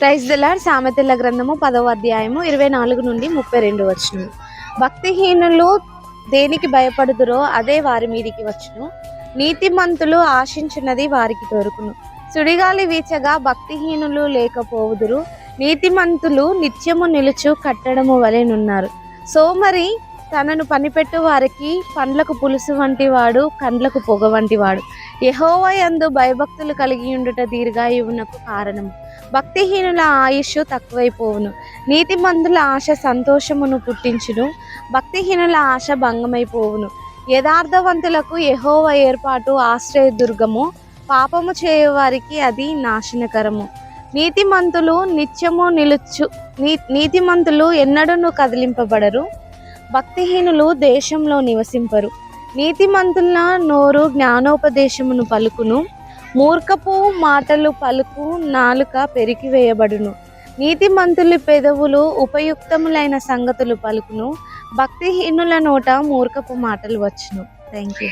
Praise దలార్ సామెతల గ్రంథము పదవ అధ్యాయము ఇరవై నాలుగు నుండి ముప్పై రెండు వచ్చును భక్తిహీనులు దేనికి భయపడుదురో అదే వారి మీదికి వచ్చును. నీతిమంతులు ఆశించున్నది వారికి దొరుకును. సుడిగాలి వీచగా భక్తిహీనులు లేకపోవుదురు. నీతిమంతులు నిత్యము నిలుచు కట్టడము వలెనున్నారు సోమరి తనను పనిపెట్టు వారికి పండ్లకు పులుసు వంటి వాడు కండ్లకు పొగ వంటి వాడు. యహోవయందు భయభక్తులు కలిగి ఉండుట దీర్ఘాయువునకు కారణం భక్తిహీనుల ఆయుష్ తక్కువైపోవును. నీతిమంతుల ఆశ సంతోషమును పుట్టించును. భక్తిహీనుల ఆశ భంగమైపోవును. యథార్థవంతులకు యహోవ ఏర్పాటు ఆశ్రయదుర్గము. పాపము చేయవారికి అది నాశనకరము. నీతిమంతులు నిత్యము నిలుచు నీ నీతిమంతులు ఎన్నడూను కదిలింపబడరు. భక్తిహీనులు దేశంలో నివసింపరు. నీతిమంతుల నోరు జ్ఞానోపదేశమును పలుకును. మూర్ఖపు మాటలు పలుకు నాలుక పెరికివేయబడును. నీతిమంతుల పెదవులు ఉపయుక్తములైన సంగతులు పలుకును. భక్తిహీనుల నోట మూర్ఖపు మాటలు వచ్చును. Thank you